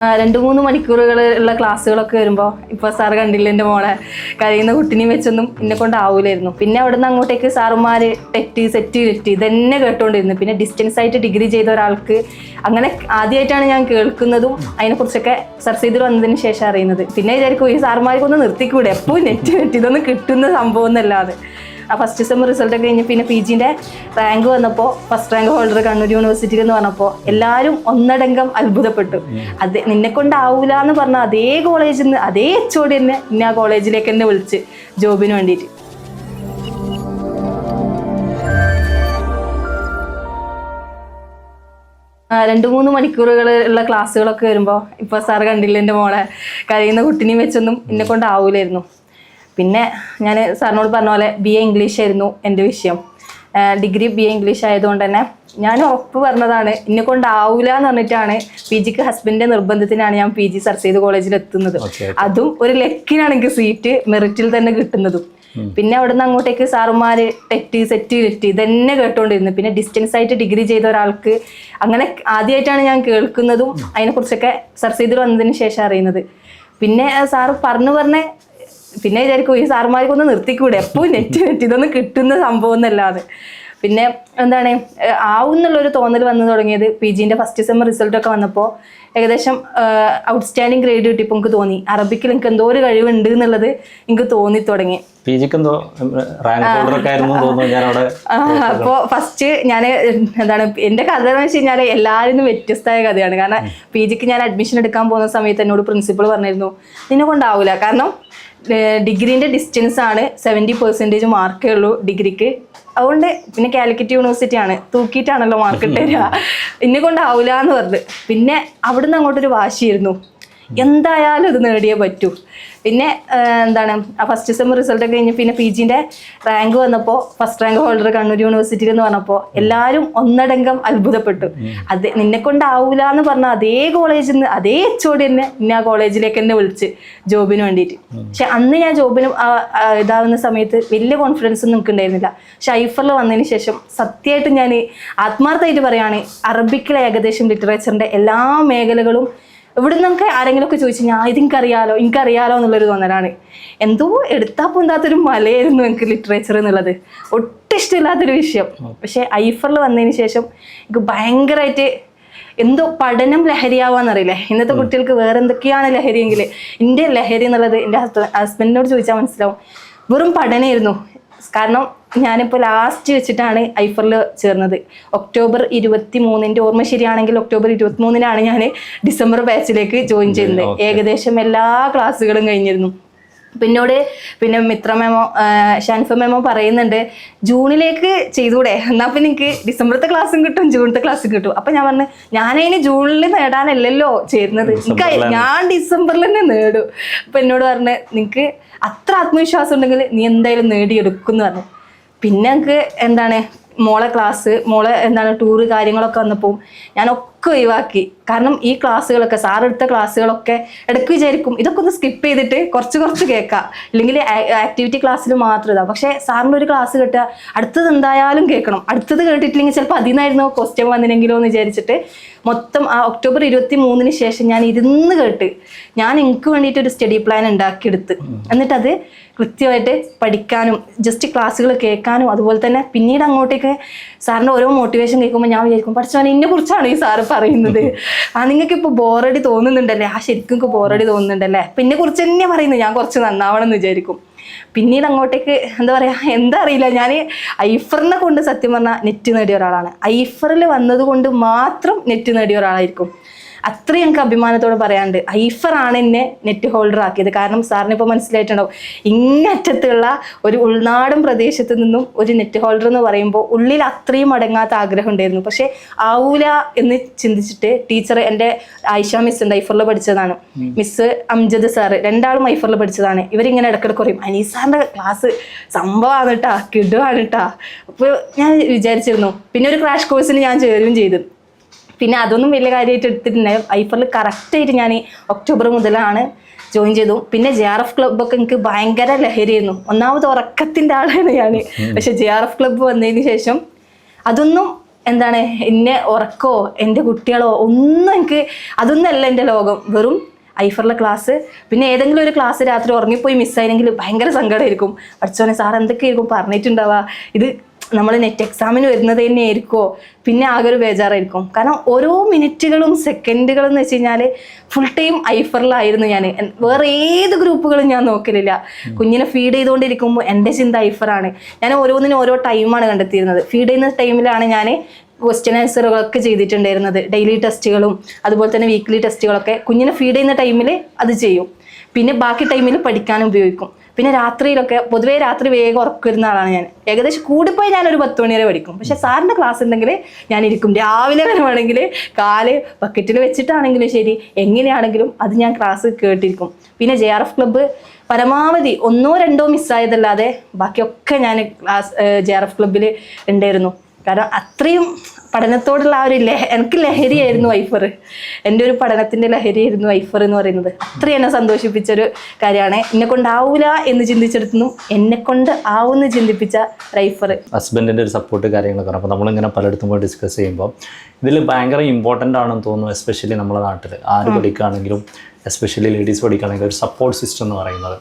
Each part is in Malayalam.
രണ്ട് മൂന്ന് മണിക്കൂറുകൾ ഉള്ള ക്ലാസ്സുകളൊക്കെ വരുമ്പോൾ ഇപ്പോൾ സാർ കണ്ടില്ല എന്റെ മോളെ? കഴിയുന്ന കുട്ടിനെയും വെച്ചൊന്നും എന്നെ കൊണ്ടാവൂലായിരുന്നു. പിന്നെ അവിടുന്ന് അങ്ങോട്ടേക്ക് സാറുമാർ ടെറ്റ് സെറ്റ് ടെറ്റ് ഇതന്നെ കേട്ടോണ്ടിരുന്നു. പിന്നെ ഡിസ്റ്റൻസ് ആയിട്ട് ഡിഗ്രി ചെയ്ത ഒരാൾക്ക് അങ്ങനെ ആദ്യമായിട്ടാണ് ഞാൻ കേൾക്കുന്നതും അതിനെക്കുറിച്ചൊക്കെ സെർച്ച് ചെയ്ത് വന്നതിന് ശേഷം അറിയുന്നത്. പിന്നെ വിചാരിക്കും ഈ സാറുമാർക്കൊന്ന് നിർത്തിക്കൂടെ? എപ്പോഴും നെറ്റ് നെറ്റ് ഇതൊന്നും കിട്ടുന്ന സംഭവം എന്നല്ലാതെ ആ ഫസ്റ്റ് സെം റിസൾട്ട് കഴിഞ്ഞ് പിന്നെ പി ജിന്റെ റാങ്ക് വന്നപ്പോൾ ഫസ്റ്റ് റാങ്ക് ഹോൾഡർ കണ്ണൂർ യൂണിവേഴ്സിറ്റിയിൽ എന്ന് പറഞ്ഞപ്പോൾ എല്ലാവരും ഒന്നടങ്കം അത്ഭുതപ്പെട്ടു. അത് നിന്നെ കൊണ്ടാവൂല എന്ന് പറഞ്ഞ അതേ കോളേജിൽ നിന്ന് അതേ എച്ച് ഒ തന്നെ ഇന്നെ ആ കോളേജിലേക്ക് തന്നെ വിളിച്ച് ജോബിന് വേണ്ടിയിട്ട് രണ്ട് മൂന്ന് മണിക്കൂറുകൾ ഉള്ള ക്ലാസ്സുകളൊക്കെ വരുമ്പോൾ ഇപ്പോൾ സാർ കണ്ടില്ല എന്റെ മോളെ? കഴിയുന്ന കുട്ടിനെയും വെച്ചൊന്നും എന്നെ കൊണ്ടാവൂലായിരുന്നു പിന്നെ ഞാൻ സാറിനോട് പറഞ്ഞ പോലെ ബി എ ഇംഗ്ലീഷ് ആയിരുന്നു എന്റെ വിഷയം. ഡിഗ്രി ബി എ ഇംഗ്ലീഷ് ആയതുകൊണ്ട് തന്നെ ഞാൻ ഒപ്പ് പറഞ്ഞതാണ് എന്നെ കൊണ്ടാവൂല എന്ന് പറഞ്ഞിട്ടാണ് പി ജിക്ക് ഹസ്ബൻഡിന്റെ നിർബന്ധത്തിനാണ് ഞാൻ പി ജി സർസീദ് കോളേജിൽ എത്തുന്നത്. അതും ഒരു ലക്കിനാണ് എനിക്ക് സീറ്റ് മെറിറ്റിൽ തന്നെ കിട്ടുന്നതും. പിന്നെ അവിടെ നിന്ന് അങ്ങോട്ടേക്ക് സാറുമാര് ടെറ്റ് സെറ്റ് ടെറ്റ് ഇതന്നെ കേട്ടോണ്ടിരുന്നു. പിന്നെ ഡിസ്റ്റൻസ് ആയിട്ട് ഡിഗ്രി ചെയ്ത ഒരാൾക്ക് അങ്ങനെ ആദ്യമായിട്ടാണ് ഞാൻ കേൾക്കുന്നതും അതിനെക്കുറിച്ചൊക്കെ സർച്ച് ചെയ്ത് വന്നതിന് ശേഷം അറിയുന്നത്. പിന്നെ സാറ് പറഞ്ഞു പറഞ്ഞ് പിന്നെ വിചാരിക്കും ഈ സാറുമാർക്ക് ഒന്ന് നിർത്തിക്കൂടെ? എപ്പോഴും നെറ്റ് നെറ്റ്? ഇതൊന്നും കിട്ടുന്ന സംഭവം എന്നല്ലാതെ. പിന്നെ എന്താണ് ആവും എന്നുള്ളൊരു തോന്നൽ വന്നു തുടങ്ങിയത് പി ജിന്റെ ഫസ്റ്റ് സെം റിസൾട്ടൊക്കെ വന്നപ്പോൾ ഏകദേശം ഔട്ട്സ്റ്റാൻഡിങ് ഗ്രേഡ് കിട്ടിയപ്പോൾ എനിക്ക് തോന്നി. അറബിക്കിൽ എനിക്ക് എന്തോ ഒരു കഴിവുണ്ട് എന്നുള്ളത് എനിക്ക് തോന്നി തുടങ്ങി. പി ജിക്ക് എന്തോ അപ്പോൾ ഫസ്റ്റ് ഞാൻ എന്താണ് എന്റെ കഥ എന്ന് വെച്ച് കഴിഞ്ഞാൽ എല്ലാവരും വ്യത്യസ്തമായ കഥയാണ്. കാരണം പി ജിക്ക് ഞാൻ അഡ്മിഷൻ എടുക്കാൻ പോകുന്ന സമയത്ത് എന്നോട് പ്രിൻസിപ്പൾ പറഞ്ഞിരുന്നു നിന്നെ കൊണ്ടാവില്ല കാരണം ഡിഗ്രീന്റെ ഡിസ്റ്റൻസ് ആണ് സെവന്റി പെർസെന്റേജ് മാർക്കേ ഉള്ളൂ ഡിഗ്രിക്ക്. അതുകൊണ്ട് പിന്നെ കാലിക്കറ്റ് യൂണിവേഴ്സിറ്റി ആണ്. തൂക്കിയിട്ടാണല്ലോ മാർക്ക് തരിക എന്നെ കൊണ്ടാവില്ല എന്ന് പറഞ്ഞു. പിന്നെ അവിടുന്ന് അങ്ങോട്ടൊരു വാശിയായിരുന്നു. എന്തായാലും അത് നേടിയേ പറ്റൂ. പിന്നെ എന്താണ് ആ ഫസ്റ്റ് സെം റിസൾട്ട് കഴിഞ്ഞ് പിന്നെ പി ജിന്റെ റാങ്ക് വന്നപ്പോൾ ഫസ്റ്റ് റാങ്ക് ഹോൾഡർ കണ്ണൂർ യൂണിവേഴ്സിറ്റിയിൽ എന്ന് പറഞ്ഞപ്പോൾ എല്ലാവരും ഒന്നടങ്കം അത്ഭുതപ്പെട്ടു. അത് നിന്നെ കൊണ്ടാവൂല എന്ന് പറഞ്ഞ അതേ കോളേജിൽ നിന്ന് അതേ എച്ച് ഒടി തന്നെ ഇന്നെ ആ കോളേജിലേക്ക് തന്നെ വിളിച്ച് ജോബിന് വേണ്ടിയിട്ട്. പക്ഷെ അന്ന് ഞാൻ ജോബിന് ഇതാവുന്ന സമയത്ത് വലിയ കോൺഫിഡൻസ് ഒന്നും നമുക്ക് ഉണ്ടായിരുന്നില്ല. പക്ഷെ ഐഫറിൽ വന്നതിന് ശേഷം സത്യമായിട്ട് ഞാൻ ആത്മാർത്ഥമായിട്ട് പറയുകയാണ് അറബിക്കിലെ ഏകദേശം ലിറ്ററേച്ചറിന്റെ എല്ലാ മേഖലകളും ഇവിടെ ആരെങ്കിലും ഒക്കെ ചോദിച്ചു ഞാൻ ഇത് എനിക്കറിയാലോ എനിക്കറിയാലോ എന്നുള്ളൊരു തോന്നലാണ്. എന്തോ എടുത്താൽ പൊന്താത്തൊരു മലയായിരുന്നു എനിക്ക് ലിറ്ററേച്ചർ എന്നുള്ളത്. ഒട്ടും ഇഷ്ടമില്ലാത്തൊരു വിഷയം. പക്ഷേ ഐഫറിൽ വന്നതിന് ശേഷം എനിക്ക് ഭയങ്കരമായിട്ട് എന്തോ പഠനം ലഹരിയാവാന്നറിയില്ലേ? ഇന്നത്തെ കുട്ടികൾക്ക് വേറെ എന്തൊക്കെയാണ് ലഹരിയെങ്കിൽ എന്റെ ലഹരി എന്നുള്ളത് എന്റെ ഹസ്ബൻഡിനോട് ചോദിച്ചാൽ മനസ്സിലാവും. വെറും പഠനമായിരുന്നു കാരണം ഞാനിപ്പോൾ ലാസ്റ്റ് വെച്ചിട്ടാണ് ഐഫറിൽ ചേർന്നത്. ഒക്ടോബർ ഇരുപത്തി മൂന്നിന്റെ ഓർമ്മ ശരിയാണെങ്കിൽ ഒക്ടോബർ ഇരുപത്തി മൂന്നിനാണ് ഞാൻ ഡിസംബർ ബാച്ചിലേക്ക് ജോയിൻ ചെയ്യുന്നത് ഏകദേശം എല്ലാ ക്ലാസ്സുകളും കഴിഞ്ഞിരുന്നു. പിന്നോട് പിന്നെ മിത്ര മെമോ ഷാൻഫ മെമോ പറയുന്നുണ്ട് ജൂണിലേക്ക് ചെയ്തൂടെ? എന്നാൽ പിന്നെ എനിക്ക് ഡിസംബറത്തെ ക്ലാസ്സും കിട്ടും ജൂണിലത്തെ ക്ലാസ്സും കിട്ടും. അപ്പം ഞാൻ പറഞ്ഞു ഞാനതിന് ജൂണിൽ നേടാനല്ലല്ലോ ചേരുന്നത്. എനിക്ക് ഞാൻ ഡിസംബറിൽ തന്നെ നേടും. അപ്പം എന്നോട് പറഞ്ഞ് നിനക്ക് അത്ര ആത്മവിശ്വാസം ഉണ്ടെങ്കിൽ നീ എന്തായാലും നേടിയെടുക്കും എന്ന് പറഞ്ഞു. പിന്നെ എനിക്ക് എന്താണ് മോളെ ക്ലാസ് മോളെ എന്താണ് ടൂറ് കാര്യങ്ങളൊക്കെ വന്നപ്പോൾ ഞാൻ ഒക്കെ ഒഴിവാക്കി. കാരണം ഈ ക്ലാസ്സുകളൊക്കെ സാർ എടുത്ത ക്ലാസ്സുകളൊക്കെ ഇടയ്ക്ക് വിചാരിക്കും ഇതൊക്കെ ഒന്ന് സ്കിപ്പ് ചെയ്തിട്ട് കുറച്ച് കുറച്ച് കേൾക്കാം. അല്ലെങ്കിൽ ആക്ടിവിറ്റി ക്ലാസ്സിൽ മാത്രം ഇതാ പക്ഷേ സാറിന്റെ ഒരു ക്ലാസ് കിട്ടുക അടുത്തത് എന്തായാലും കേൾക്കണം. അടുത്തത് കേട്ടിട്ടില്ലെങ്കിൽ ചിലപ്പോൾ അതിൽ നിന്നായിരുന്നു ക്വസ്റ്റ്യൻ വന്നില്ലെങ്കിലോ എന്ന് വിചാരിച്ചിട്ട് മൊത്തം ആ ഒക്ടോബർ ഇരുപത്തി മൂന്നിന് ശേഷം ഞാൻ ഇരുന്ന് കേട്ട് ഞാൻ എനിക്ക് വേണ്ടിയിട്ട് ഒരു സ്റ്റഡി പ്ലാൻ ഉണ്ടാക്കിയെടുത്ത്. എന്നിട്ടത് കൃത്യമായിട്ട് പഠിക്കാനും ജസ്റ്റ് ക്ലാസ്സുകൾ കേൾക്കാനും അതുപോലെ തന്നെ പിന്നീട് അങ്ങോട്ടേക്ക് സാറിന്റെ ഓരോ മോട്ടിവേഷൻ കേൾക്കുമ്പോൾ ഞാൻ വിചാരിക്കും പഠിച്ചാൽ എന്നെ കുറിച്ചാണ് ഈ സാറ് പറയുന്നത്. ആ നിങ്ങൾക്ക് ഇപ്പോൾ ബോറടി തോന്നുന്നുണ്ടല്ലേ? ആ ശരിക്കും എനിക്ക് ബോറടി തോന്നുന്നുണ്ടല്ലേ? പിന്നെ കുറിച്ച് തന്നെ പറയുന്നത് ഞാൻ കുറച്ച് നന്നാവണം എന്ന് വിചാരിക്കും. പിന്നീട് അങ്ങോട്ടേക്ക് എന്താ പറയുക എന്താ അറിയില്ല. ഞാൻ ഐഫറിനെ കൊണ്ട് സത്യം പറഞ്ഞാൽ നെറ്റ് നേടിയ ഒരാളാണ്. ഐഫറിൽ വന്നത് കൊണ്ട് മാത്രം നെറ്റ് നേടിയ ഒരാളായിരിക്കും. അത്രയും എനിക്ക് അഭിമാനത്തോടെ പറയാണ്ട് ഐഫറാണ് എന്നെ നെറ്റ് ഹോൾഡർ ആക്കിയത്. കാരണം സാറിന് ഇപ്പോൾ മനസ്സിലായിട്ടുണ്ടാവും. ഇങ്ങറ്റത്തുള്ള ഒരു ഉൾനാടൻ പ്രദേശത്ത് നിന്നും ഒരു നെറ്റ് ഹോൾഡർ എന്ന് പറയുമ്പോൾ ഉള്ളിൽ അത്രയും അടങ്ങാത്ത ആഗ്രഹം ഉണ്ടായിരുന്നു. പക്ഷേ ആവൂല എന്ന് ചിന്തിച്ചിട്ട് ടീച്ചർ എന്റെ ആയിഷ മിസ് ഉണ്ട്. ഐഫറിൽ പഠിച്ചതാണ്. മിസ് അംജദ് സാറ് രണ്ടാളും ഐഫറിൽ പഠിച്ചതാണ്. ഇവരിങ്ങനെ ഇടയ്ക്കിടയ്ക്ക് പറയും അനീസാറിന്റെ ക്ലാസ് സംഭവമാണ് കേട്ടാ കിടുവാണ് കേട്ടാ അപ്പോൾ ഞാൻ വിചാരിച്ചിരുന്നു. പിന്നെ ഒരു ക്രാഷ് കോഴ്സിന് ഞാൻ ചേരുകയും ചെയ്തു. പിന്നെ അതൊന്നും വലിയ കാര്യമായിട്ട് എടുത്തിട്ടുണ്ടായി ഐഫറിൽ കറക്റ്റായിട്ട് ഞാൻ ഒക്ടോബർ മുതലാണ് ജോയിൻ ചെയ്തു. പിന്നെ ജെ ആർ എഫ് ക്ലബ്ബൊക്കെ എനിക്ക് ഭയങ്കര ലഹരിയായിരുന്നു. ഒന്നാമത് ഉറക്കത്തിന്റെ ആളാണ് ഞാൻ പക്ഷെ ജെ ആർ എഫ് ക്ലബ്ബ് വന്നതിന് ശേഷം അതൊന്നും എന്താണ് എന്നെ ഉറക്കോ എന്റെ കുട്ടികളോ ഒന്നും എനിക്ക് അതൊന്നല്ല എന്റെ ലോകം. വെറും ഐഫറിലെ ക്ലാസ് പിന്നെ ഏതെങ്കിലും ഒരു ക്ലാസ് രാത്രി ഉറങ്ങിപ്പോയി മിസ്സായിരുന്നെങ്കിൽ ഭയങ്കര സങ്കടമായിരിക്കും. പഠിച്ചോനെ സാർ എന്തൊക്കെയായിരിക്കും? പറഞ്ഞിട്ടുണ്ടാവുക ഇത് നമ്മൾ നെറ്റ് എക്സാമിന് വരുന്നത് തന്നെ ആയിരിക്കുമോ പിന്നെ ആകെ ഒരു ബേജാറായിരിക്കും. കാരണം ഓരോ മിനിറ്റുകളും സെക്കൻഡുകളും എന്ന് വെച്ച് കഴിഞ്ഞാൽ ഫുൾ ടൈം ഐഫറിലായിരുന്നു ഞാൻ വേറെ ഏത് ഗ്രൂപ്പുകളും ഞാൻ നോക്കലില്ല. കുഞ്ഞിനെ ഫീഡ് ചെയ്തുകൊണ്ടിരിക്കുമ്പോൾ എന്റെ ചിന്ത ഐഫറാണ്. ഞാൻ ഓരോന്നിനും ഓരോ ടൈമാണ് കണ്ടെത്തിയിരുന്നത്. ഫീഡ് ചെയ്യുന്ന ടൈമിലാണ് ഞാൻ ക്വസ്റ്റ്യൻ ആൻസറുകളൊക്കെ ചെയ്തിട്ടുണ്ടായിരുന്നത്. ഡെയിലി ടെസ്റ്റുകളും അതുപോലെ തന്നെ വീക്ക്ലി ടെസ്റ്റുകളൊക്കെ കുഞ്ഞിനെ ഫീഡ് ചെയ്യുന്ന ടൈമിൽ അത് ചെയ്യും. പിന്നെ ബാക്കി ടൈമിൽ പഠിക്കാൻ ഉപയോഗിക്കും. പിന്നെ രാത്രിയിലൊക്കെ പൊതുവേ രാത്രി വേഗം ഉറക്കുന്ന ആളാണ് ഞാൻ. ഏകദേശം കൂടിപ്പോയി ഞാൻ ഒരു പത്ത് മണി വരെ പഠിക്കും. പക്ഷെ സാറിന്റെ ക്ലാസ് ഉണ്ടെങ്കിൽ ഞാൻ ഇരിക്കും. രാവിലെ വരുവാണെങ്കിൽ കാൽ ബക്കറ്റിൽ വെച്ചിട്ടാണെങ്കിലും ശരി എങ്ങനെയാണെങ്കിലും അത് ഞാൻ ക്ലാസ് കേട്ടിരിക്കും. പിന്നെ ജെ ആർ എഫ് ക്ലബ്ബ് പരമാവധി ഒന്നോ രണ്ടോ മിസ്സായതല്ലാതെ ബാക്കിയൊക്കെ ഞാൻ ക്ലാസ് ജെ ആർ എഫ് ക്ലബ്ബിൽ ഉണ്ടായിരുന്നു. കാരണം അത്രയും പഠനത്തോടുള്ള ആ ഒരു ലഹ എനിക്ക് ലഹരിയായിരുന്നു വൈഫർ എന്റെ ഒരു പഠനത്തിന്റെ ലഹരിയായിരുന്നു വൈഫർ എന്ന് പറയുന്നത്. അത്രയും എന്നെ സന്തോഷിപ്പിച്ചൊരു കാര്യമാണ്. എന്നെ കൊണ്ടാവൂല എന്ന് ചിന്തിച്ചെടുത്തുനിന്നും എന്നെ കൊണ്ട് ആവുമെന്ന് ചിന്തിപ്പിച്ച റൈഫർ ഹസ്ബൻഡിന്റെ ഒരു സപ്പോർട്ട് കാര്യങ്ങളൊക്കെ അപ്പോൾ നമ്മളിങ്ങനെ പലയിടത്തും പോയി ഡിസ്കസ് ചെയ്യുമ്പോൾ ഇതിൽ ഭയങ്കര ഇമ്പോർട്ടന്റ് ആണെന്ന് തോന്നുന്നു എസ്പെഷ്യലി നമ്മുടെ നാട്ടിൽ ആര് പഠിക്കുകയാണെങ്കിലും എസ്പെഷ്യലി ലേഡീസ് പഠിക്കുകയാണെങ്കിൽ ഒരു സപ്പോർട്ട് സിസ്റ്റം എന്ന് പറയുന്നത്.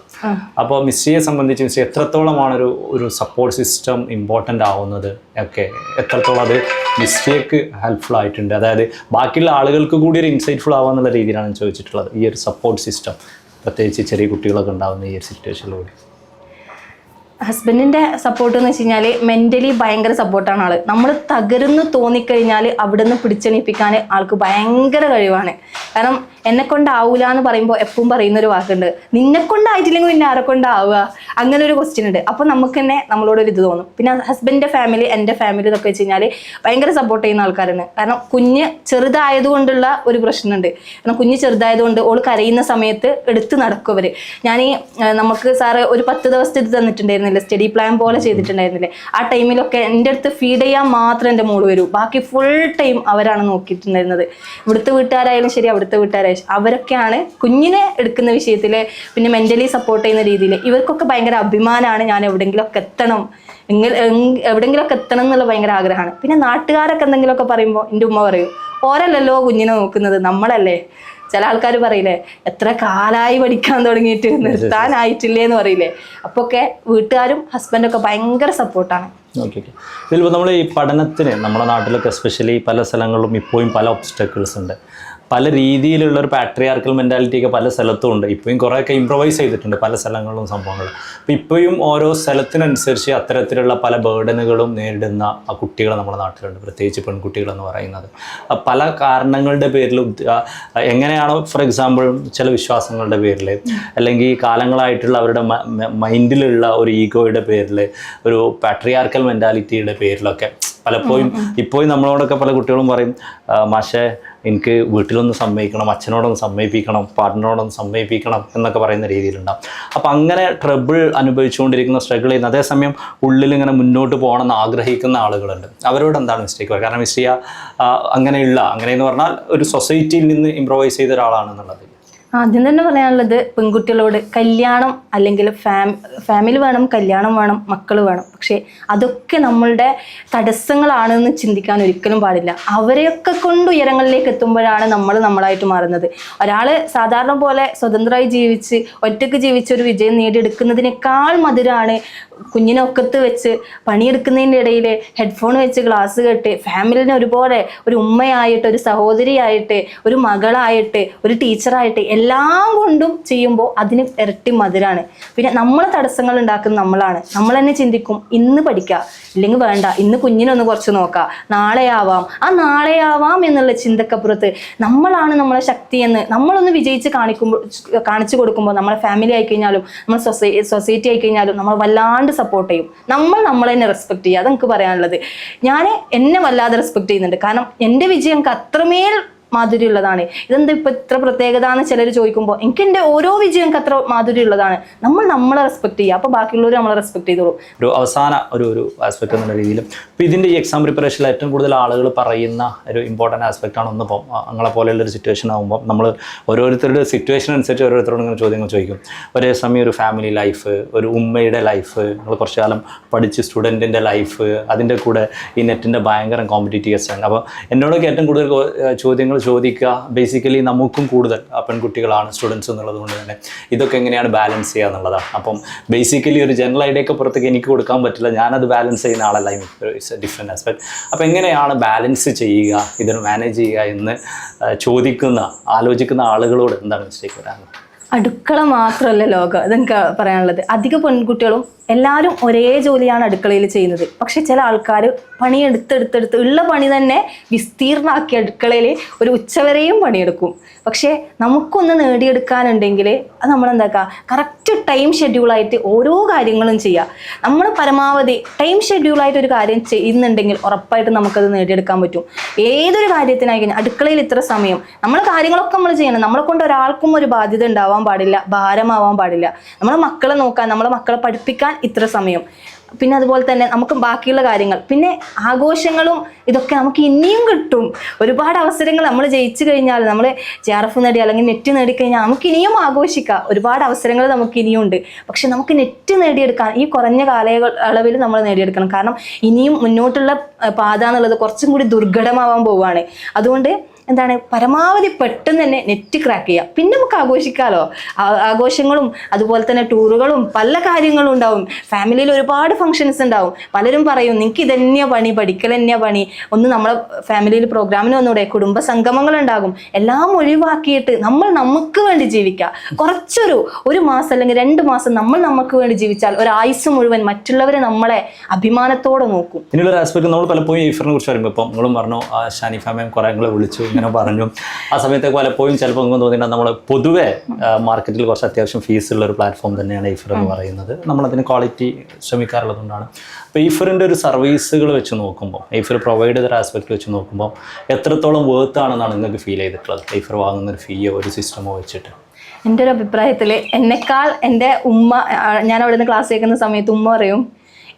അപ്പോൾ മിസ്സിയെ സംബന്ധിച്ച് മിസ്സി എത്രത്തോളമാണ് ഒരു ഒരു സപ്പോർട്ട് സിസ്റ്റം ഇമ്പോർട്ടന്റ് ആവുന്നത് ഒക്കെ എത്രത്തോളം അത് മിസ്റ്റിയേക്ക് ഹെൽപ്ഫുൾ ആയിട്ടുണ്ട്. അതായത് ബാക്കിയുള്ള ആളുകൾക്ക് കൂടി ഒരു ഇൻസൈറ്റ്ഫുൾ ആവാന്നുള്ള രീതിയിലാണ് ചോദിച്ചിട്ടുള്ളത്. ഈ ഒരു സപ്പോർട്ട് സിസ്റ്റം പ്രത്യേകിച്ച് ചെറിയ കുട്ടികളൊക്കെ ഉണ്ടാകുന്ന ഈ ഒരു സിറ്റുവേഷനിലൂടെ ഹസ്ബൻഡിന്റെ സപ്പോർട്ട് എന്ന് വെച്ച് കഴിഞ്ഞാൽ മെന്റലി ഭയങ്കര സപ്പോർട്ടാണ് ആൾ നമ്മൾ തകരുന്നു തോന്നിക്കഴിഞ്ഞാൽ അവിടെ നിന്ന് പിടിച്ചെണീപ്പിക്കാൻ ആൾക്ക് ഭയങ്കര കഴിവാണ്. കാരണം എന്നെ കൊണ്ടാവൂല എന്ന് പറയുമ്പോൾ എപ്പോഴും പറയുന്ന ഒരു വാക്കുണ്ട്. നിന്നെ കൊണ്ടായിട്ടില്ലെങ്കിൽ പിന്നെ ആരെ കൊണ്ടാവുക അങ്ങനെ ഒരു ക്വസ്റ്റ്യൻ ഉണ്ട്. അപ്പോൾ നമുക്ക് തന്നെ നമ്മളോട് ഒരു ഇത് തോന്നും. പിന്നെ ഹസ്ബൻഡിന്റെ ഫാമിലി എന്റെ ഫാമിലി എന്നൊക്കെ വെച്ച് കഴിഞ്ഞാൽ ഭയങ്കര സപ്പോർട്ട് ചെയ്യുന്ന ആൾക്കാരാണ്. കാരണം കുഞ്ഞ് ചെറുതായതുകൊണ്ടുള്ള ഒരു പ്രശ്നമുണ്ട്. കാരണം കുഞ്ഞ് ചെറുതായതുകൊണ്ട് ഓൾ കരയുന്ന സമയത്ത് എടുത്ത് നടക്കും അവർ ഞാൻ ഈ നമുക്ക് സാറ് ഒരു പത്ത് ദിവസത്തെ ഇത് തന്നിട്ടുണ്ടായിരുന്നില്ലേ? സ്റ്റഡി പ്ലാൻ പോലെ ചെയ്തിട്ടുണ്ടായിരുന്നില്ലേ? ആ ടൈമിലൊക്കെ എന്റെ അടുത്ത് ഫീഡ് ചെയ്യാൻ മാത്രം എന്റെ മോൾ വരൂ. ബാക്കി ഫുൾ ടൈം അവരാണ് നോക്കിയിട്ടുണ്ടായിരുന്നത്. ഇവിടുത്തെ വീട്ടുകാരായാലും ശരി അവിടുത്തെ വീട്ടുകാരായാലും ശരി, അവരൊക്കെയാണ് കുഞ്ഞിനെ എടുക്കുന്ന വിഷയത്തിൽ പിന്നെ മെന്റലി സപ്പോർട്ട് ചെയ്യുന്ന രീതിയിൽ ഇവർക്കൊക്കെ ഭയങ്കര അഭിമാനമാണ് ഞാൻ എവിടെയെങ്കിലുമൊക്കെ എത്തണം. എങ്കിൽ എങ്- എവിടെയെങ്കിലുമൊക്കെ എത്തണം എന്നുള്ള ഭയങ്കര ആഗ്രഹമാണ്. പിന്നെ നാട്ടുകാരൊക്കെ എന്തെങ്കിലുമൊക്കെ പറയുമ്പോൾ എന്റെ ഉമ്മ പറയും ഓരല്ലല്ലോ കുഞ്ഞിനെ നോക്കുന്നത് നമ്മളല്ലേ? ചില ആൾക്കാർ പറയില്ലേ എത്ര കാലായി പഠിക്കാൻ തുടങ്ങിയിട്ട് നിർത്താനായിട്ടില്ലേ എന്ന് പറയില്ലേ? അപ്പോൾ ഒക്കെ വീട്ടുകാരും ഹസ്ബൻഡൊക്കെ ഭയങ്കര സപ്പോർട്ടാണ് ഓക്കെ ഓക്കെ. ഇതിലിപ്പോൾ നമ്മൾ ഈ പഠനത്തിന് നമ്മുടെ നാട്ടിലൊക്കെ എസ്പെഷ്യലി പല സ്ഥലങ്ങളിലും ഇപ്പോഴും പല ഒബ്സ്റ്റക്കിൾസ് ഉണ്ട്. പല രീതിയിലുള്ള ഒരു പാട്രിയാർക്കൽ മെന്റാലിറ്റി ഒക്കെ പല സ്ഥലത്തും ഉണ്ട്. ഇപ്പോഴും കുറേയൊക്കെ ഇമ്പ്രവൈസ് ചെയ്തിട്ടുണ്ട് പല സ്ഥലങ്ങളിലും സംഭവങ്ങളും അപ്പോൾ ഇപ്പോഴും ഓരോ സ്ഥലത്തിനനുസരിച്ച് അത്തരത്തിലുള്ള പല ബേർഡനുകളും നേരിടുന്ന ആ കുട്ടികൾ നമ്മുടെ നാട്ടിലുണ്ട്. പ്രത്യേകിച്ച് പെൺകുട്ടികൾ എന്ന് പറയുന്നത് പല കാരണങ്ങളുടെ പേരിൽ എങ്ങനെയാണോ ഫോർ എക്സാമ്പിൾ ചില വിശ്വാസങ്ങളുടെ പേരിൽ അല്ലെങ്കിൽ കാലങ്ങളായിട്ടുള്ള അവരുടെ മൈൻഡിലുള്ള ഒരു ഈഗോയുടെ പേരിൽ ഒരു പാട്രിയാർക്കൽ മെന്റാലിറ്റിയുടെ പേരിലൊക്കെ പലപ്പോഴും ഇപ്പോഴും നമ്മളോടൊക്കെ പല കുട്ടികളും പറയും "ആ, മാഷേ എനിക്ക് വീട്ടിലൊന്ന് സമ്മതിക്കണം അച്ഛനോടൊന്ന് സമ്മതിപ്പിക്കണം പാർട്ട്ണറോടൊന്ന് സമ്മതിപ്പിക്കണം എന്നൊക്കെ പറയുന്ന രീതിയിലുണ്ടാവും. അപ്പോൾ അങ്ങനെ ട്രബിൾ അനുഭവിച്ചുകൊണ്ടിരിക്കുന്ന സ്ട്രഗിൾ ചെയ്യുന്ന അതേസമയം ഉള്ളിൽ ഇങ്ങനെ മുന്നോട്ട് പോകണം എന്ന് ആഗ്രഹിക്കുന്ന ആളുകളുണ്ട്. അവരോട് എന്താണ് മിസ്റ്റേക്ക് പറയുക? കാരണം മിസ്റ്റിയ അങ്ങനെയുള്ള അങ്ങനെയെന്ന് പറഞ്ഞാൽ ഒരു സൊസൈറ്റിയിൽ നിന്ന് ഇമ്പ്രവൈസ് ചെയ്ത ഒരാളാണെന്നുള്ളത്. ആദ്യം തന്നെ പറയാനുള്ളത് പെൺകുട്ടികളോട് കല്യാണം അല്ലെങ്കിൽ ഫാം ഫാമിലി വേണം കല്യാണം വേണം മക്കൾ വേണം. പക്ഷേ അതൊക്കെ നമ്മളുടെ തടസ്സങ്ങളാണെന്ന് ചിന്തിക്കാൻ ഒരിക്കലും പാടില്ല. അവരെയൊക്കെ കൊണ്ട് ഉയരങ്ങളിലേക്ക് എത്തുമ്പോഴാണ് നമ്മൾ നമ്മളായിട്ട് മാറുന്നത്. ഒരാൾ സാധാരണ പോലെ സ്വതന്ത്രമായി ജീവിച്ച് ഒറ്റയ്ക്ക് ജീവിച്ച് ഒരു വിജയം നേടിയെടുക്കുന്നതിനേക്കാൾ മധുരമാണ് കുഞ്ഞിനെ ഒക്കത്ത് വെച്ച് പണിയെടുക്കുന്നതിന്റെ ഇടയിൽ ഹെഡ്ഫോൺ വെച്ച് ക്ലാസ് കേട്ട് ഫാമിലിനെ ഒരുപോലെ ഒരു ഉമ്മയായിട്ട് ഒരു സഹോദരിയായിട്ട് ഒരു മകളായിട്ട് ഒരു ടീച്ചറായിട്ട് എല്ലാം കൊണ്ടും ചെയ്യുമ്പോൾ അതിന് ഇരട്ടി മധുരാണ്. പിന്നെ നമ്മൾ തടസ്സങ്ങൾ ഉണ്ടാക്കുന്ന നമ്മളാണ്. നമ്മൾ തന്നെ ചിന്തിക്കും ഇന്ന് പഠിക്കുക ഇല്ലെങ്കിൽ വേണ്ട. ഇന്ന് കുഞ്ഞിനൊന്ന് കുറച്ച് നോക്കാം. നാളെ ആവാം. ആ നാളെ ആവാം എന്നുള്ള ചിന്തക്കപ്പുറത്ത് നമ്മളാണ് നമ്മളെ ശക്തി എന്ന് നമ്മളൊന്ന് വിജയിച്ച് കാണിക്കുമ്പോൾ കാണിച്ചു കൊടുക്കുമ്പോൾ നമ്മളെ ഫാമിലി ആയി കഴിഞ്ഞാലും നമ്മൾ സൊസൈ സൊസൈറ്റി ആയിക്കഴിഞ്ഞാലും നമ്മൾ വല്ലാണ്ട് സപ്പോർട്ട് ചെയ്യും. നമ്മൾ നമ്മളെ തന്നെ റെസ്പെക്ട് ചെയ്യുക. അതെനിക്ക് പറയാനുള്ളത്. ഞാൻ എന്നെ വല്ലാതെ റെസ്പെക്ട് ചെയ്യുന്നുണ്ട്. കാരണം എന്റെ വിജയം എനിക്ക് അത്രമേൽ മാധുര്യമുള്ളതാണ്. ഇതെന്താ ഇപ്പൊ ഇത്ര പ്രത്യേകത എന്ന് ചിലർ ചോദിക്കുമ്പോൾ എനിക്ക് എന്റെ ഓരോ വിജയം അത്ര മാധുര്യമുള്ളതാണ്. നമ്മൾ നമ്മളെ റെസ്പെക്ട് ചെയ്യുക. അപ്പോൾ ബാക്കിയുള്ളവർ നമ്മളെ റെസ്പെക്ട് ചെയ്തോളൂ. ഒരു അവസാന ഒരു ഒരു ആസ്പെക്ട് എന്നുള്ള രീതിയിൽ ഇപ്പോൾ ഇതിന്റെ ഈ എക്സാം പ്രിപ്പറേഷനിൽ ഏറ്റവും കൂടുതൽ ആളുകൾ പറയുന്ന ഒരു ഇമ്പോർട്ടന്റ് ആസ്പെക്ട് ആണ് ഒന്നിപ്പം നിങ്ങളെ പോലെയുള്ള ഒരു സിറ്റുവേഷൻ ആകുമ്പോൾ നമ്മൾ ഓരോരുത്തരുടെ സിറ്റുവേഷൻ അനുസരിച്ച് ഓരോരുത്തരോട് ഇങ്ങനെ ചോദ്യങ്ങൾ ചോദിക്കും. ഒരേ സമയം ഒരു ഫാമിലി ലൈഫ് ഒരു ഉമ്മയുടെ ലൈഫ് നിങ്ങൾ കുറച്ച് കാലം പഠിച്ച് സ്റ്റുഡന്റിന്റെ ലൈഫ് അതിന്റെ കൂടെ ഈ നെറ്റിന്റെ ഭയങ്കര കോമ്പറ്റീറ്റീവ് ആണ് അപ്പോൾ എന്നോടൊക്കെ ഏറ്റവും കൂടുതൽ ചോദ്യങ്ങൾ ചോദിക്കുക. ബേസിക്കലി നമുക്കും കൂടുതൽ പെൺകുട്ടികളാണ് സ്റ്റുഡൻസ് എന്നുള്ളത് കൊണ്ട് തന്നെ. ഇതൊക്കെ എങ്ങനെയാണ് ബാലൻസ് ചെയ്യുക എന്നുള്ളതാണ്. അപ്പം ബേസിക്കലി ഒരു ജനറൽ ഐഡിയൊക്കെ പുറത്തേക്ക് എനിക്ക് കൊടുക്കാൻ പറ്റില്ല. ഞാനത് ബാലൻസ് ചെയ്യുന്ന ആളല്ല. ഇറ്റ്സ് ഡിഫറെന്റ് ആസ്പെക്ട് അപ്പോൾ എങ്ങനെയാണ് ബാലൻസ് ചെയ്യുക? ഇതിന് മാനേജ് ചെയ്യുക എന്ന് ചോദിക്കുന്ന ആലോചിക്കുന്ന ആളുകളോട് എന്താണ് മിസ്റ്റേക്ക് വരാനുള്ളത് അടുക്കള മാത്രമല്ല ലോകം. ഇതെനിക്ക് പറയാനുള്ളത്. അധിക പെൺകുട്ടികളും എല്ലാവരും ഒരേ ജോലിയാണ് അടുക്കളയിൽ ചെയ്യുന്നത്. പക്ഷെ ചില ആൾക്കാർ പണി എടുത്തെടുത്തെടുത്ത് ഉള്ള പണി തന്നെ വിസ്തീർണമാക്കി അടുക്കളയിൽ ഒരു ഉച്ചവരെയും പണിയെടുക്കും. പക്ഷേ നമുക്കൊന്ന് നേടിയെടുക്കാനുണ്ടെങ്കിൽ അത് നമ്മൾ എന്താക്കുക കറക്റ്റ് ടൈം ഷെഡ്യൂളായിട്ട് ഓരോ കാര്യങ്ങളും ചെയ്യുക നമ്മൾ പരമാവധി ടൈം ഷെഡ്യൂളായിട്ട് ഒരു കാര്യം ചെയ്യുന്നുണ്ടെങ്കിൽ ഉറപ്പായിട്ടും നമുക്കത് നേടിയെടുക്കാൻ പറ്റും. ഏതൊരു കാര്യത്തിനായി അടുക്കളയിൽ ഇത്ര സമയം. നമ്മൾ കാര്യങ്ങളൊക്കെ നമ്മൾ ചെയ്യണം. നമ്മളെ കൊണ്ട് ഒരാൾക്കും ഒരു ബാധ്യത ഉണ്ടാവാൻ പാടില്ല. ഭാരമാവാൻ പാടില്ല. നമ്മളെ മക്കളെ നോക്കാൻ നമ്മളെ മക്കളെ പഠിപ്പിക്കാൻ ഇത്ര സമയം. പിന്നെ അതുപോലെ തന്നെ നമുക്ക് ബാക്കിയുള്ള കാര്യങ്ങൾ. പിന്നെ ആഘോഷങ്ങളും ഇതൊക്കെ നമുക്ക് ഇനിയും കിട്ടും. ഒരുപാട് അവസരങ്ങൾ നമ്മൾ ജയിച്ചു കഴിഞ്ഞാൽ നമ്മൾ ജെ ആർ എഫ് നേടി അല്ലെങ്കിൽ നെറ്റ് നേടിക്കഴിഞ്ഞാൽ നമുക്ക് ഇനിയും ആഘോഷിക്കാം. ഒരുപാട് അവസരങ്ങൾ നമുക്ക് ഇനിയും ഉണ്ട്. പക്ഷെ നമുക്ക് നെറ്റ് നേടിയെടുക്കാൻ ഈ കുറഞ്ഞ കാലയളവിൽ നമ്മൾ നേടിയെടുക്കണം. കാരണം ഇനിയും മുന്നോട്ടുള്ള പാത എന്നുള്ളത് കുറച്ചും കൂടി ദുർഘടമാവാൻ പോവുകയാണ്. അതുകൊണ്ട് എന്താണ് പരമാവധി പെട്ടെന്ന് തന്നെ നെറ്റ് ക്രാക്ക് ചെയ്യുക. പിന്നെ നമുക്ക് ആഘോഷിക്കാമല്ലോ ആഘോഷങ്ങളും അതുപോലെ തന്നെ ടൂറുകളും പല കാര്യങ്ങളും ഉണ്ടാവും. ഫാമിലിയിൽ ഒരുപാട് ഫങ്ഷൻസ് ഉണ്ടാവും. പലരും പറയും നിങ്ങൾക്ക് ഇതന്നെയാ പണി? പഠിക്കൽ തന്നെയാ പണി? ഒന്ന് നമ്മളെ ഫാമിലിയിൽ പ്രോഗ്രാമിന് വന്നൂടെ കുടുംബ സംഗമങ്ങൾ ഉണ്ടാകും. എല്ലാം ഒഴിവാക്കിയിട്ട് നമ്മൾ നമുക്ക് വേണ്ടി ജീവിക്കുക. കുറച്ചൊരു ഒരു മാസം അല്ലെങ്കിൽ രണ്ട് മാസം നമ്മൾ നമുക്ക് വേണ്ടി ജീവിച്ചാൽ ഒരു ആയുസ് മുഴുവൻ മറ്റുള്ളവരെ നമ്മളെ അഭിമാനത്തോടെ നോക്കും. ഇനിയുള്ള ആസ്പെക്ട് നമ്മൾ പലപ്പോഴും ഈഫറിനെ കുറിച്ച് പറയുമ്പോൾ ഇപ്പം നിങ്ങളും പറഞ്ഞു ആ ഷാനി ഫാമയും കുറേ വിളിച്ചു ഇങ്ങനെ പറഞ്ഞു. ആ സമയത്ത് പലപ്പോഴും ചിലപ്പോൾ നമുക്ക് തോന്നിയിട്ടുണ്ട് നമ്മൾ പൊതുവെ മാർക്കറ്റിൽ കുറച്ച് അത്യാവശ്യം ഫീസ് ഉള്ള ഒരു പ്ലാറ്റ്ഫോം തന്നെയാണ് ഈഫർ എന്ന് പറയുന്നത്. നമ്മളതിന് ക്വാളിറ്റി ശ്രമിക്കാറുള്ളതുകൊണ്ടാണ്. അപ്പോൾ ഈഫറിന്റെ ഒരു സർവീസുകൾ വെച്ച് നോക്കുമ്പോൾ ഈഫർ പ്രൊവൈഡ് ചെയ്തൊരു ആസ്പെക്ട് വെച്ച് നോക്കുമ്പോൾ എത്രത്തോളം വേർത്ത് ആണെന്നാണ് നിങ്ങൾക്ക് ഫീൽ ചെയ്തിട്ടുള്ളത്? ഈഫർ വാങ്ങുന്ന ഒരു ഫീയോ ഒരു സിസ്റ്റമോ വെച്ചിട്ട്? എന്റെ ഒരു അഭിപ്രായത്തിൽ എന്നെക്കാൾ എന്റെ ഉമ്മ ഞാൻ അവിടെ നിന്ന് ക്ലാസ് കേൾക്കുന്ന സമയത്ത് ഉമ്മ പറയും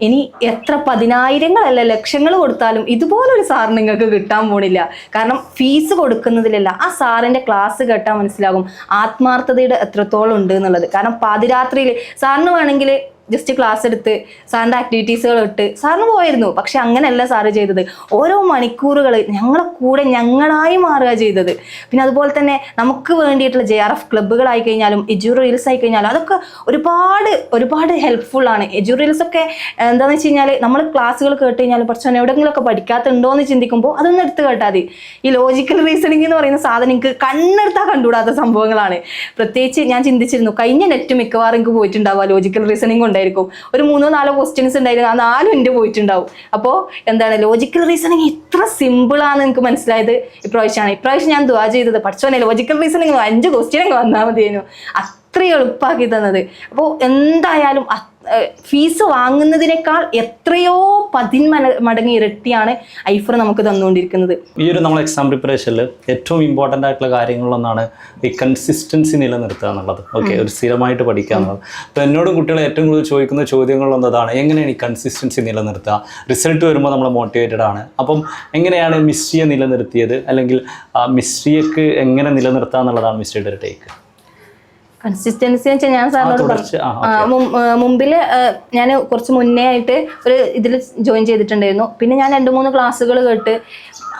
ഇനി എത്ര പതിനായിരങ്ങളല്ല ലക്ഷങ്ങൾ കൊടുത്താലും ഇതുപോലൊരു സാർ നിങ്ങൾക്ക് കിട്ടാൻ പോണില്ല. കാരണം ഫീസ് കൊടുക്കുന്നതിലല്ല ആ സാറിന്റെ ക്ലാസ് കേട്ടാൽ മനസ്സിലാകും ആത്മാർത്ഥതയുടെ എത്രത്തോളം ഉണ്ട് എന്നുള്ളത്. കാരണം പാതിരാത്രിയിൽ സാറിന് വേണമെങ്കിൽ ജസ്റ്റ് ക്ലാസ് എടുത്ത് സാറിന്റെ ആക്ടിവിറ്റീസുകൾ ഇട്ട് സാറിന് പോയിരുന്നു. പക്ഷെ അങ്ങനെയല്ല സാറ് ചെയ്തത്. ഓരോ മണിക്കൂറുകൾ ഞങ്ങളെ കൂടെ ഞങ്ങളായി മാറുക ചെയ്തത്. പിന്നെ അതുപോലെ തന്നെ നമുക്ക് വേണ്ടിയിട്ടുള്ള ജെ ആർ എഫ് ക്ലബ്ബുകളായി കഴിഞ്ഞാലും എജു റീൽസ് ആയി കഴിഞ്ഞാലും അതൊക്കെ ഒരുപാട് ഒരുപാട് ഹെൽപ്ഫുള്ളാണ് എജു റീൽസ് ഒക്കെ എന്താണെന്ന് വെച്ച് കഴിഞ്ഞാൽ നമ്മൾ ക്ലാസ്സുകൾ കേട്ട് കഴിഞ്ഞാൽ കുറച്ച് എവിടെയെങ്കിലുമൊക്കെ പഠിക്കാത്തുണ്ടോ എന്ന് ചിന്തിക്കുമ്പോൾ അതൊന്നും എടുത്ത് കേട്ടാൽ മതി. ഈ ലോജിക്കൽ റീസണിങ് എന്ന് പറയുന്ന സാധനം എനിക്ക് കണ്ണെടുത്താൽ കണ്ടുകൂടാത്ത സംഭവങ്ങളാണ്. പ്രത്യേകിച്ച് ഞാൻ ചിന്തിച്ചിരുന്നു കഴിഞ്ഞ നെറ്റ് മിക്കവാറും എനിക്ക് പോയിട്ടുണ്ടാവുക ലോജിക്കൽ റീസണിങ് ഉണ്ടായിരിക്കും. ഒരു മൂന്നോ നാലോ ക്വസ്റ്റ്യൻസ് ഉണ്ടായിരുന്നു ആ നാലും എന്റെ പോയിട്ടുണ്ടാവും. അപ്പോൾ എന്താണ് ലോജിക്കൽ റീസണിങ് ഇത്ര സിമ്പിളാണ് എനിക്ക് മനസ്സിലായത് ഇപ്രാവശ്യമാണ്. ഇപ്രാവശ്യം ഞാൻ ദ്വാ ചെയ്തത്. പഠിച്ചോനെ ലോജിക്കൽ റീസണിങ് അഞ്ച് ക്വസ്റ്റ്യൻ വന്നാൽ മതിയേനു. അത്രയും എളുപ്പമാക്കി തന്നത്. അപ്പോൾ എന്തായാലും ഫീസ് വാങ്ങുന്നതിനേക്കാൾ എത്രയോ പതിന്മന മടങ്ങി ഇരട്ടിയാണ് ഐഫർ നമുക്ക് തന്നുകൊണ്ടിരിക്കുന്നത്. ഈ ഒരു നമ്മൾ എക്സാം പ്രിപ്പറേഷനിൽ ഏറ്റവും ഇമ്പോർട്ടന്റ് ആയിട്ടുള്ള കാര്യങ്ങളൊന്നാണ് ഈ കൺസിസ്റ്റൻസി നിലനിർത്തുക എന്നുള്ളത്. ഓക്കെ ഒരു സ്ഥിരമായിട്ട് പഠിക്കുക എന്നുള്ളത്. അപ്പോൾ എന്നോടും കുട്ടികൾ ഏറ്റവും കൂടുതൽ ചോദിക്കുന്ന ചോദ്യങ്ങളൊന്നതാണ് എങ്ങനെയാണ് ഈ കൺസിസ്റ്റൻസി നിലനിർത്തുക? റിസൾട്ട് വരുമ്പോൾ നമ്മൾ മോട്ടിവേറ്റഡ് ആണ്. അപ്പം എങ്ങനെയാണ് മിസ്റ്റിയെ നിലനിർത്തിയത്? അല്ലെങ്കിൽ ആ എങ്ങനെ നിലനിർത്തുക എന്നുള്ളതാണ് മിസ്റ്റിയുടെ ഒരു ടേക്ക് കൺസിസ്റ്റൻസി എന്ന് വെച്ചാൽ ഞാൻ സാറിനോട് പറഞ്ഞു തുടർച്ച. ആ ആ, മും- ആ, മുമ്പിൽ ഞാൻ കുറച്ച് മുന്നേ ആയിട്ട് ഒരു ഇതിൽ ജോയിൻ ചെയ്തിട്ടുണ്ടായിരുന്നു. പിന്നെ ഞാൻ രണ്ട് മൂന്ന് ക്ലാസ്സുകൾ കേട്ട്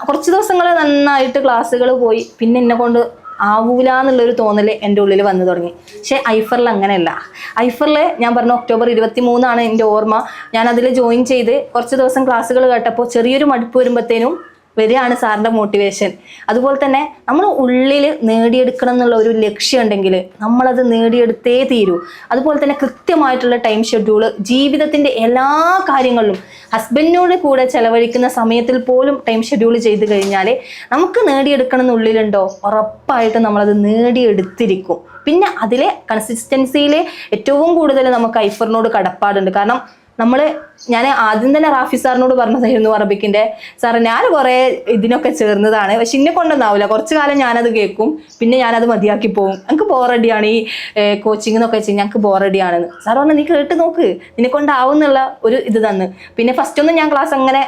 കുറച്ച് ദിവസങ്ങൾ നന്നായിട്ട് ക്ലാസ്സുകൾ പോയി. പിന്നെ എന്നെ കൊണ്ട് ആവൂല എന്നുള്ളൊരു തോന്നൽ എന്റെ ഉള്ളിൽ വന്നു തുടങ്ങി. പക്ഷേ ഐഫറിൽ അങ്ങനെയല്ല. ഐഫറിൽ ഞാൻ പറഞ്ഞു ഒക്ടോബർ ഇരുപത്തി മൂന്നാണ് എന്റെ ഓർമ്മ. ഞാൻ അതിൽ ജോയിൻ ചെയ്ത് കുറച്ച് ദിവസം ക്ലാസ്സുകൾ കേട്ടപ്പോൾ ചെറിയൊരു മടുപ്പ് വരുമ്പോഴത്തേനും വരികയാണ് സാറിന്റെ മോട്ടിവേഷൻ അതുപോലെ തന്നെ നമ്മൾ ഉള്ളിൽ നേടിയെടുക്കണം എന്നുള്ള ഒരു ലക്ഷ്യം ഉണ്ടെങ്കിൽ നമ്മളത് നേടിയെടുത്തേ തീരൂ. അതുപോലെ തന്നെ കൃത്യമായിട്ടുള്ള ടൈം ഷെഡ്യൂൾ ജീവിതത്തിന്റെ എല്ലാ കാര്യങ്ങളിലും ഹസ്ബൻഡിനോട് കൂടെ ചെലവഴിക്കുന്ന സമയത്തിൽ പോലും ടൈം ഷെഡ്യൂൾ ചെയ്ത് കഴിഞ്ഞാൽ നമുക്ക് നേടിയെടുക്കണം എന്നുള്ളിലുണ്ടോ? ഉറപ്പായിട്ടും നമ്മളത് നേടിയെടുത്തിരിക്കും. പിന്നെ അതിലെ കൺസിസ്റ്റൻസിയിൽ ഏറ്റവും കൂടുതൽ നമുക്ക് ഐഫറിനോട് കടപ്പാടുണ്ട്. കാരണം നമ്മൾ ഞാൻ ആദ്യം തന്നെ റാഫി സാറിനോട് പറഞ്ഞതായിരുന്നു അറബിക്കിന്റെ സാർ ഞാൻ കുറേ ഇതിനൊക്കെ ചേർന്നതാണ്. പക്ഷെ ഇന്നെ കൊണ്ടൊന്നാവില്ല കുറച്ച് കാലം ഞാനത് കേൾക്കും പിന്നെ ഞാനത് മതിയാക്കി പോകും എനിക്ക് ബോറടിയാണ് ഈ കോച്ചിങ് എന്നൊക്കെ വെച്ച് ഞങ്ങൾക്ക് ബോറടിയാണെന്ന് സാർ പറഞ്ഞു നീ കേട്ട് നോക്ക്. നിന്നെ കൊണ്ടാവും എന്നുള്ള ഒരു ഇത് തന്ന്. പിന്നെ ഫസ്റ്റ് ഒന്നും ഞാൻ ക്ലാസ് അങ്ങനെ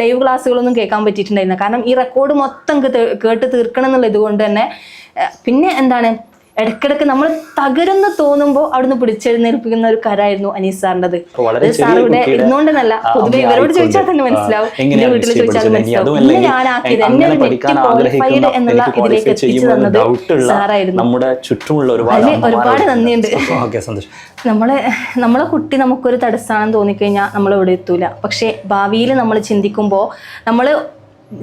ലൈവ് ക്ലാസ്സുകളൊന്നും കേൾക്കാൻ പറ്റിയിട്ടുണ്ടായിരുന്നില്ല. കാരണം ഈ റെക്കോർഡ് മൊത്തം കേട്ട് തീർക്കണം എന്നുള്ള ഇതുകൊണ്ട് തന്നെ പിന്നെ എന്താണ്? ഇടയ്ക്കിടയ്ക്ക് നമ്മൾ തകരുന്ന് തോന്നുമ്പോൾ അവിടുന്ന് പിടിച്ചെഴുന്നേൽപ്പിക്കുന്ന ഒരു കരായിരുന്നു അനീസ് സാറിന്റെത്. സാറിവിടെ ഇരുന്നുകൊണ്ടെന്നല്ല പൊതുവെ ഇവരോട് ചോദിച്ചാൽ തന്നെ മനസ്സിലാവും. എന്റെ വീട്ടിൽ ചോദിച്ചാൽ മനസ്സിലാവും. ഇന്ന് ഞാനാക്കിയത് എന്നെ ഒരു ക്വാളിഫൈഡ് എന്നുള്ള ഇതിലേക്ക് എത്തിച്ചു തന്നത് സാറായിരുന്നു. നമ്മുടെ ചുറ്റുമുള്ള ഒരുപാട് ഒരുപാട് നന്ദിയുണ്ട്. നമ്മളെ നമ്മളെ കുട്ടി നമുക്കൊരു തടസ്സമാണെന്ന് തോന്നിക്കഴിഞ്ഞാൽ നമ്മൾ ഇവിടെ എത്തൂല. പക്ഷെ ഭാവിയിൽ നമ്മൾ ചിന്തിക്കുമ്പോൾ നമ്മൾ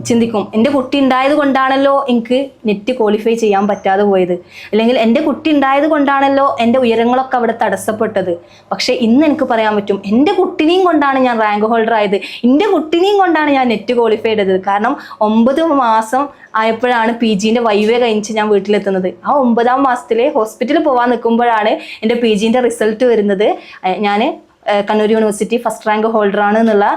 ചിന്തിക്കും എന്റെ കുട്ടി ഉണ്ടായത് കൊണ്ടാണല്ലോ എനിക്ക് നെറ്റ് ക്വാളിഫൈ ചെയ്യാൻ പറ്റാതെ പോയത്. അല്ലെങ്കിൽ എന്റെ കുട്ടി ഉണ്ടായത് കൊണ്ടാണല്ലോ എന്റെ ഉയരങ്ങളൊക്കെ അവിടെ തടസ്സപ്പെട്ടത്. പക്ഷേ ഇന്ന് എനിക്ക് പറയാൻ പറ്റും എന്റെ കുട്ടിനെയും കൊണ്ടാണ് ഞാൻ റാങ്ക് ഹോൾഡർ ആയത്. എന്റെ കുട്ടിനെയും കൊണ്ടാണ് ഞാൻ നെറ്റ് ക്വാളിഫൈ ചെയ്തത്. കാരണം ഒമ്പത് മാസം ആയപ്പോഴാണ് പി ജിന്റെ വൈവേ കഴിഞ്ഞ് ഞാൻ വീട്ടിലെത്തുന്നത്. ആ ഒമ്പതാം മാസത്തിലെ ഹോസ്പിറ്റലിൽ പോകാൻ നിൽക്കുമ്പോഴാണ് എന്റെ പി ജിന്റെ റിസൾട്ട് വരുന്നത് ഞാൻ കണ്ണൂർ യൂണിവേഴ്സിറ്റി ഫസ്റ്റ് റാങ്ക് ഹോൾഡറാണ് എന്നുള്ള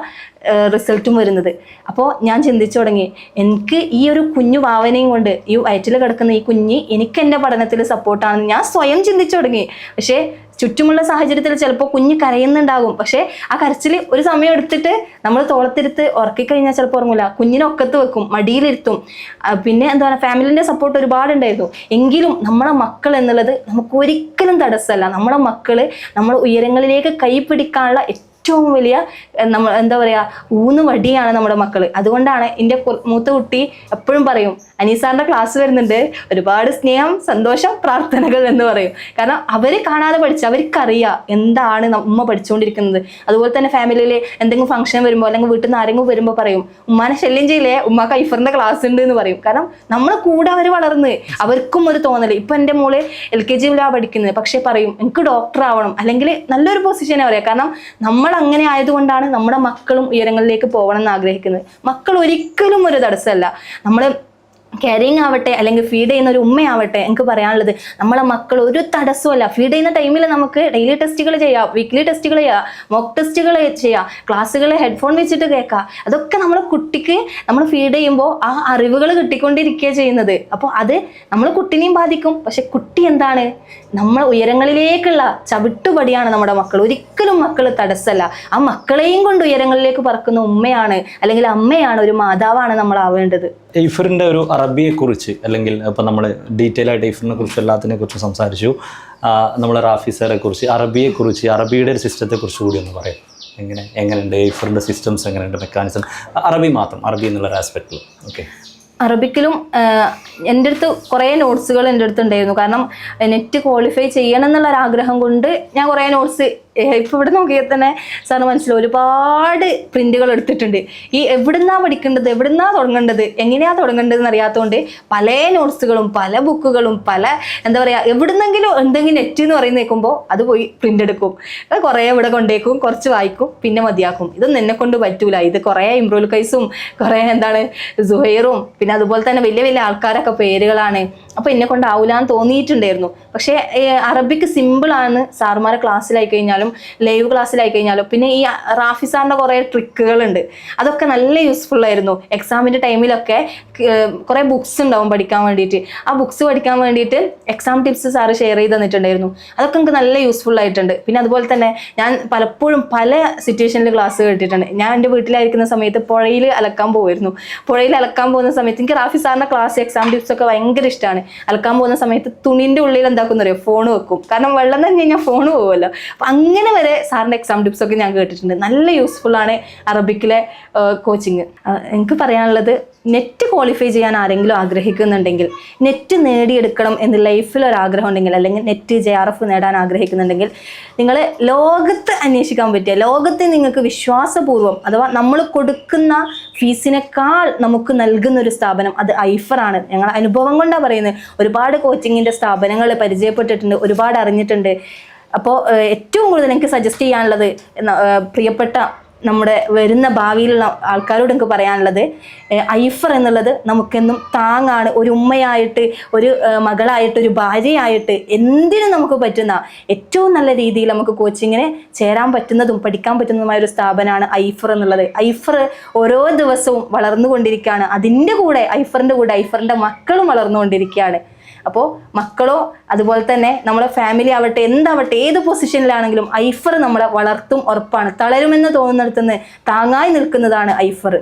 റിസൾട്ടും വരുന്നത്. അപ്പോൾ ഞാൻ ചിന്തിച്ചു തുടങ്ങി എനിക്ക് ഈ ഒരു കുഞ്ഞു ഭാവനയും കൊണ്ട് ഈ വയറ്റിൽ കിടക്കുന്ന ഈ കുഞ്ഞ് എനിക്ക് എന്റെ പഠനത്തിൽ സപ്പോർട്ടാണെന്ന് ഞാൻ സ്വയം ചിന്തിച്ചു തുടങ്ങി. പക്ഷേ ചുറ്റുമുള്ള സാഹചര്യത്തിൽ ചിലപ്പോൾ കുഞ്ഞ് കരയുന്നുണ്ടാകും. പക്ഷേ ആ കരച്ചിൽ ഒരു സമയം എടുത്തിട്ട് നമ്മൾ തോളത്തിരുത്ത് ഉറക്കിക്കഴിഞ്ഞാൽ ചിലപ്പോൾ ഉറങ്ങില്ല കുഞ്ഞിനെ ഒക്കത്ത് വെക്കും മടിയിലിരുത്തും. പിന്നെ എന്താ പറയുക ഫാമിലിന്റെ സപ്പോർട്ട് ഒരുപാടുണ്ടായിരുന്നു എങ്കിലും നമ്മളെ മക്കൾ എന്നുള്ളത് നമുക്ക് ഒരിക്കലും തടസ്സമല്ല. നമ്മളെ മക്കൾ നമ്മൾ ഉയരങ്ങളിലേക്ക് കൈ പിടിക്കാനുള്ള ഏറ്റവും വലിയ നമ്മൾ എന്താ പറയുക ഊന്ന് വടിയാണ് നമ്മുടെ മക്കൾ അതുകൊണ്ടാണ് എന്റെ മൂത്ത കുട്ടി എപ്പോഴും പറയും അനീസാറിന്റെ ക്ലാസ് വരുന്നുണ്ട് ഒരുപാട് സ്നേഹം സന്തോഷം പ്രാർത്ഥനകൾ എന്ന് പറയും. കാരണം അവർ കാണാതെ പഠിച്ച് അവർക്കറിയാം എന്താണ് ഉമ്മ പഠിച്ചുകൊണ്ടിരിക്കുന്നത് അതുപോലെ തന്നെ ഫാമിലിയിൽ എന്തെങ്കിലും ഫംഗ്ഷൻ വരുമ്പോൾ അല്ലെങ്കിൽ വീട്ടിൽ നിന്ന് ആരെങ്കിലും വരുമ്പോൾ പറയും ഉമ്മാനെ ശല്യം ചെയ്യില്ലേ? ഉമ്മ കൈഫറിന്റെ ക്ലാസ് ഉണ്ട് എന്ന് പറയും. കാരണം നമ്മൾ കൂടെ അവർ വളർന്ന് അവർക്കും ഒരു തോന്നൽ ഇപ്പം എന്റെ മോൾ എൽ കെ ജിയിലാണ് പഠിക്കുന്നത്. പക്ഷേ പറയും എനിക്ക് ഡോക്ടർ ആവണം. അല്ലെങ്കിൽ നല്ലൊരു പൊസിഷനെ പറയാം. കാരണം നമ്മൾ അങ്ങനെ ആയതുകൊണ്ടാണ് നമ്മുടെ മക്കളും ഉയരങ്ങളിലേക്ക് പോകണം എന്ന് ആഗ്രഹിക്കുന്നത്. മക്കൾ ഒരിക്കലും ഒരു തടസ്സമല്ല. നമ്മൾ കെയറിങ് ആവട്ടെ അല്ലെങ്കിൽ ഫീഡ് ചെയ്യുന്ന ഒരു ഉമ്മയാവട്ടെ എനിക്ക് പറയാനുള്ളത് നമ്മളെ മക്കൾ ഒരു തടസ്സമല്ല ഫീഡ് ചെയ്യുന്ന ടൈമിൽ നമുക്ക് ഡെയിലി ടെസ്റ്റുകൾ ചെയ്യാം വീക്ക്ലി ടെസ്റ്റുകൾ ചെയ്യാം മോക്ക് ടെസ്റ്റുകൾ ചെയ്യാം ക്ലാസ്സുകൾ ഹെഡ്ഫോൺ വെച്ചിട്ട് കേൾക്കാം. അതൊക്കെ നമ്മളെ കുട്ടിക്ക് നമ്മൾ ഫീഡ് ചെയ്യുമ്പോൾ ആ അറിവുകൾ കിട്ടിക്കൊണ്ടിരിക്കുക ചെയ്യുന്നത്. അപ്പോൾ അത് നമ്മൾ കുട്ടിനെയും ബാധിക്കും. പക്ഷെ കുട്ടി എന്താണ്? നമ്മൾ ഉയരങ്ങളിലേക്കുള്ള ചവിട്ടുപടിയാണ് നമ്മുടെ മക്കൾ. ഒരിക്കലും മക്കൾ തടസ്സമല്ല. ആ മക്കളെയും കൊണ്ട് ഉയരങ്ങളിലേക്ക് പറക്കുന്ന ഉമ്മയാണ് അല്ലെങ്കിൽ അമ്മയാണ് ഒരു മാതാവാണ് നമ്മൾ ആവേണ്ടത്. എയ്ഫറിന്റെ ഒരു അറബിയെക്കുറിച്ച് അല്ലെങ്കിൽ ഇപ്പം നമ്മൾ ഡീറ്റെയിൽ ആയിട്ട് എയ്ഫറിനെ കുറിച്ച് എല്ലാത്തിനെ കുറിച്ച് സംസാരിച്ചു. നമ്മൾ റാഫി സാറെ കുറിച്ച് അറബിയെ കുറിച്ച് അറബിയുടെ ഒരു സിസ്റ്റത്തെ കുറിച്ച് കൂടി ഒന്ന് പറയാം. എങ്ങനെ എങ്ങനെയുണ്ട് എയ്ഫറിന്റെ സിസ്റ്റംസ് എങ്ങനെയുണ്ട് മെക്കാനിസം അറബി മാത്രം അറബി എന്നുള്ള ആസ്പെക്റ്റിൽ ഓക്കെ അറബിക്കിലും എന്റെ അടുത്ത് കുറേ നോട്ട്സുകൾ എന്റെ അടുത്ത് ഉണ്ടായിരുന്നു. കാരണം നെറ്റ് ക്വാളിഫൈ ചെയ്യണം എന്നുള്ള ആഗ്രഹം കൊണ്ട് ഞാൻ കുറേ നോട്ട്സ് ഇപ്പോൾ ഇവിടെ നോക്കിയാൽ തന്നെ സാറിന് മനസ്സിൽ ഒരുപാട് പ്രിന്റുകൾ എടുത്തിട്ടുണ്ട്. ഈ എവിടുന്നാ പഠിക്കേണ്ടത് എവിടുന്നാ തുടങ്ങേണ്ടത് എങ്ങനെയാ തുടങ്ങേണ്ടത് അറിയാത്തതുകൊണ്ട് പല നോട്ട്സുകളും പല ബുക്കുകളും പല എന്താ പറയുക എവിടുന്നെങ്കിലും എന്തെങ്കിലും നെറ്റ് എന്ന് പറയുന്ന നിൽക്കുമ്പോൾ അത് പോയി പ്രിന്റ് എടുക്കും. അത് കുറേ ഇവിടെ കൊണ്ടേക്കും കുറച്ച് വായിക്കും പിന്നെ മതിയാക്കും. ഇതൊന്നും എന്നെ കൊണ്ട് പറ്റൂല. ഇത് കുറേ ഇംപ്രൂവൽ കൈസും കുറേ എന്താണ് സുഹൈറും പിന്നെ അതുപോലെ തന്നെ വലിയ വലിയ ആൾക്കാരൊക്കെ പേരുകളാണ്. അപ്പോൾ എന്നെ കൊണ്ട് എന്ന് തോന്നിയിട്ടുണ്ടായിരുന്നു. പക്ഷേ അറബിക്ക് സിമ്പിളാണ് സാറുമാരെ ക്ലാസ്സിലായി കഴിഞ്ഞാലും ലൈവ് ക്ലാസ്സിലായി കഴിഞ്ഞാലും. പിന്നെ ഈ റാഫി സാറിന്റെ കുറേ ട്രിക്കുകളുണ്ട് അതൊക്കെ നല്ല യൂസ്ഫുൾ ആയിരുന്നു. എക്സാമിന്റെ ടൈമിലൊക്കെ കുറേ ബുക്സ് ഉണ്ടാവും പഠിക്കാൻ വേണ്ടിയിട്ട്. ആ ബുക്സ് പഠിക്കാൻ വേണ്ടിയിട്ട് എക്സാം ടിപ്സ് സാറ് ഷെയർ ചെയ്ത് തന്നിട്ടുണ്ടായിരുന്നു. അതൊക്കെ എനിക്ക് നല്ല യൂസ്ഫുൾ ആയിട്ടുണ്ട്. പിന്നെ അതുപോലെ തന്നെ ഞാൻ പലപ്പോഴും പല സിറ്റുവേഷനിൽ ക്ലാസ് കേട്ടിട്ടുണ്ട്. ഞാൻ എന്റെ വീട്ടിലായിരിക്കുന്ന സമയത്ത് പുഴയിൽ അലക്കാൻ പോകുമായിരുന്നു പുഴയിൽ അലക്കാൻ പോകുന്ന സമയത്ത് എനിക്ക് റാഫി സാറിന്റെ ക്ലാസ് എക്സാം ടിപ്സ് ഒക്കെ ഭയങ്കര ഇഷ്ടമാണ് അലക്കാൻ പോകുന്ന സമയത്ത് തുണിന്റെ ഉള്ളിൽ എന്താക്കുന്ന അറിയോ? ഫോൺ വെക്കും. കാരണം വെള്ളം തന്നെ കഴിഞ്ഞാൽ ഫോൺ പോകുമല്ലോ അപ്പം അങ്ങനെ വരെ സാറിന്റെ എക്സാം ടിപ്സ് ഒക്കെ ഞാൻ കേട്ടിട്ടുണ്ട്. നല്ല യൂസ്ഫുൾ ആണ് അറബിക്കിലെ കോച്ചിങ് എനിക്ക് പറയാനുള്ളത് നെറ്റ് ക്വാളിഫൈ ചെയ്യാൻ ആരെങ്കിലും ആഗ്രഹിക്കുന്നുണ്ടെങ്കിൽ നെറ്റ് നേടിയെടുക്കണം എന്ന് ലൈഫിൽ ഒരു ആഗ്രഹം ഉണ്ടെങ്കിൽ അല്ലെങ്കിൽ നെറ്റ് ജെ ആർ എഫ് നേടാൻ ആഗ്രഹിക്കുന്നുണ്ടെങ്കിൽ നിങ്ങൾ ലോകത്ത് അന്വേഷിക്കാൻ പറ്റിയ ലോകത്തെ നിങ്ങൾക്ക് വിശ്വാസപൂർവം അഥവാ നമ്മൾ കൊടുക്കുന്ന ഫീസിനേക്കാൾ നമുക്ക് നൽകുന്ന ഒരു സ്ഥാപനം അത് ഐഫറാണ്. ഞങ്ങൾ അനുഭവം കൊണ്ടാണ് പറയുന്നത് ഒരുപാട് കോച്ചിങ്ങിന്റെ സ്ഥാപനങ്ങൾ പരിചയപ്പെട്ടിട്ടുണ്ട് ഒരുപാട് അറിഞ്ഞിട്ടുണ്ട്. അപ്പോൾ ഏറ്റവും കൂടുതൽ എനിക്ക് സജസ്റ്റ് ചെയ്യാനുള്ളത് പ്രിയപ്പെട്ട നമ്മുടെ വരുന്ന ഭാവിയിലുള്ള ആൾക്കാരോട് എനിക്ക് പറയാനുള്ളത് ഐഫർ എന്നുള്ളത് നമുക്കെന്നും താങ്ങാണ് ഒരു ഉമ്മയായിട്ട് ഒരു മകളായിട്ട് ഒരു ഭാര്യയായിട്ട് എന്തിനും നമുക്ക് പറ്റുന്ന ഏറ്റവും നല്ല രീതിയിൽ നമുക്ക് കോച്ചിങ്ങിന് ചേരാൻ പറ്റുന്നതും പഠിക്കാൻ പറ്റുന്നതുമായ ഒരു സ്ഥാപനമാണ് ഐഫർ എന്നുള്ളത്. ഐഫർ ഓരോ ദിവസവും വളർന്നുകൊണ്ടിരിക്കുകയാണ്. അതിന്റെ കൂടെ ഐഫറിന്റെ കൂടെ ഐഫറിന്റെ മക്കളും വളർന്നുകൊണ്ടിരിക്കുകയാണ്. അപ്പോൾ മക്കളോ അതുപോലെ തന്നെ നമ്മുടെ ഫാമിലി ആവട്ടെ എന്താവട്ടെ ഏത് പൊസിഷനിലാണെങ്കിലും ഐഫർ നമ്മളെ വളർത്തും ഉറപ്പാണ്. തളരുമെന്ന് തോന്നുന്നിടത്തുനിന്ന് താങ്ങായി നിൽക്കുന്നതാണ് ഐഫർ.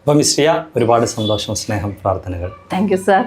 അപ്പം മിസ്രിയ ഒരുപാട് സന്തോഷം സ്നേഹം പ്രാർത്ഥനകൾ. Thank you sir